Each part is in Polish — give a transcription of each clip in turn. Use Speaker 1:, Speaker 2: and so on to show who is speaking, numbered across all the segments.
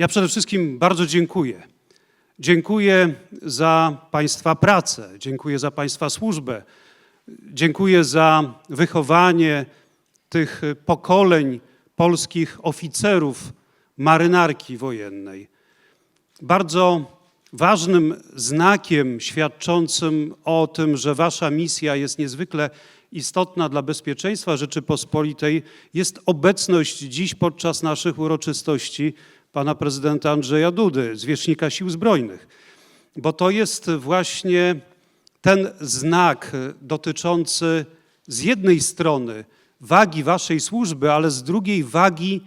Speaker 1: Ja przede wszystkim bardzo dziękuję. Dziękuję za Państwa pracę, dziękuję za Państwa służbę, dziękuję za wychowanie tych pokoleń polskich oficerów marynarki wojennej. Bardzo ważnym znakiem świadczącym o tym, że Wasza misja jest niezwykle istotna dla bezpieczeństwa Rzeczypospolitej, jest obecność dziś podczas naszych uroczystości pana prezydenta Andrzeja Dudy, zwierzchnika Sił Zbrojnych, bo to jest właśnie ten znak dotyczący z jednej strony wagi Waszej służby, ale z drugiej wagi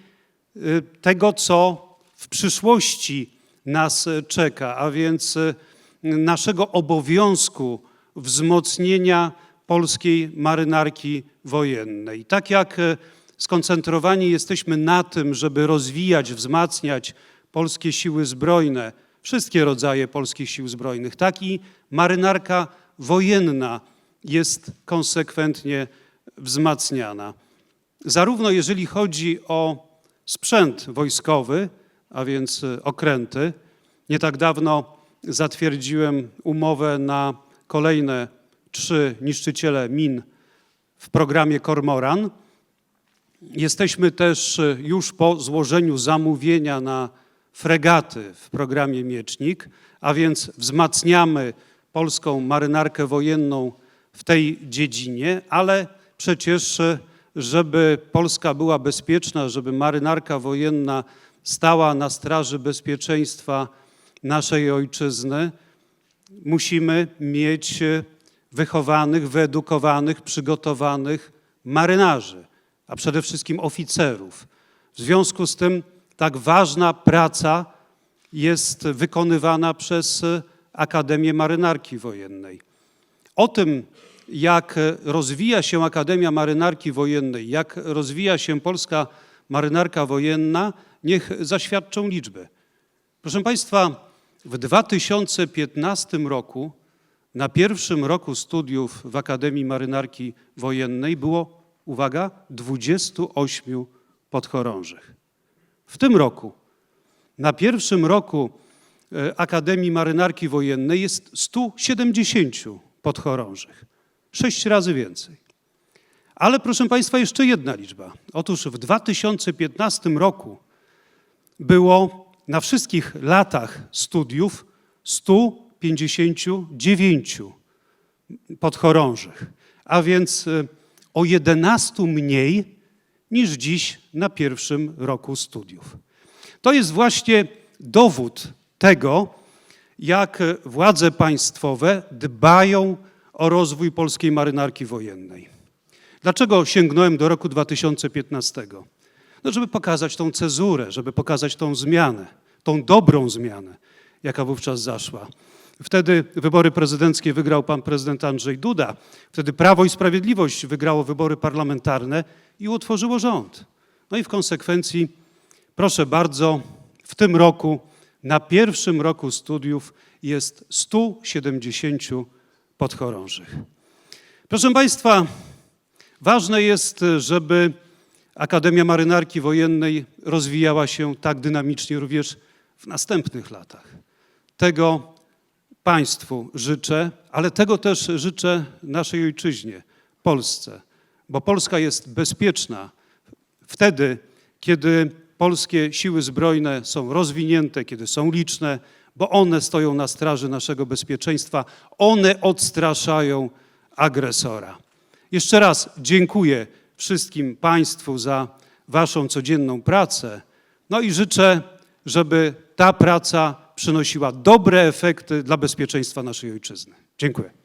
Speaker 1: y, tego, co w przyszłości nas czeka, a więc y, naszego obowiązku wzmocnienia polskiej marynarki wojennej. Tak jak y, skoncentrowani jesteśmy na tym, żeby rozwijać, wzmacniać polskie siły zbrojne, wszystkie rodzaje polskich sił zbrojnych, tak i marynarka wojenna jest konsekwentnie wzmacniana. Zarówno jeżeli chodzi o sprzęt wojskowy, a więc y, okręty. Nie tak dawno zatwierdziłem umowę na kolejne trzy niszczyciele min w programie Kormoran. Jesteśmy też y, już po złożeniu zamówienia na fregaty w programie Miecznik, a więc wzmacniamy polską marynarkę wojenną w tej dziedzinie, ale przecież, y, żeby Polska była bezpieczna, żeby marynarka wojenna stała na straży bezpieczeństwa naszej ojczyzny, musimy mieć e, wychowanych, wyedukowanych, przygotowanych marynarzy, a przede wszystkim oficerów. W związku z tym tak ważna praca jest wykonywana przez Akademię Marynarki Wojennej. O tym, jak rozwija się Akademia Marynarki Wojennej, jak rozwija się polska marynarka wojenna, niech zaświadczą liczby. Proszę Państwa, w 2015 roku, na pierwszym roku studiów w Akademii Marynarki Wojennej było, uwaga, 28 podchorążych. W tym roku, na pierwszym roku e, Akademii Marynarki Wojennej jest 170 podchorążych. Sześć razy więcej. Ale proszę Państwa, jeszcze jedna liczba. Otóż w 2015 roku było na wszystkich latach studiów 159 podchorążych, a więc y, o 11 mniej niż dziś na pierwszym roku studiów. To jest właśnie dowód tego, jak władze państwowe dbają o rozwój polskiej marynarki wojennej. Dlaczego sięgnąłem do roku 2015? No, żeby pokazać tą cezurę, żeby pokazać tą zmianę, tą dobrą zmianę, jaka wówczas zaszła. Wtedy wybory prezydenckie wygrał pan prezydent Andrzej Duda. Wtedy Prawo i Sprawiedliwość wygrało wybory parlamentarne i utworzyło rząd. No i w konsekwencji, proszę bardzo, w tym roku, na pierwszym roku studiów jest 170 podchorążych. Proszę Państwa, ważne jest, żeby Akademia Marynarki Wojennej rozwijała się tak dynamicznie również w następnych latach. Tego Państwu życzę, ale tego też życzę naszej ojczyźnie, Polsce, bo Polska jest bezpieczna wtedy, kiedy polskie siły zbrojne są rozwinięte, kiedy są liczne, bo one stoją na straży naszego bezpieczeństwa, one odstraszają agresora. Jeszcze raz dziękuję wszystkim Państwu za Waszą codzienną pracę. No i życzę, żeby ta praca przynosiła dobre efekty dla bezpieczeństwa naszej ojczyzny. Dziękuję.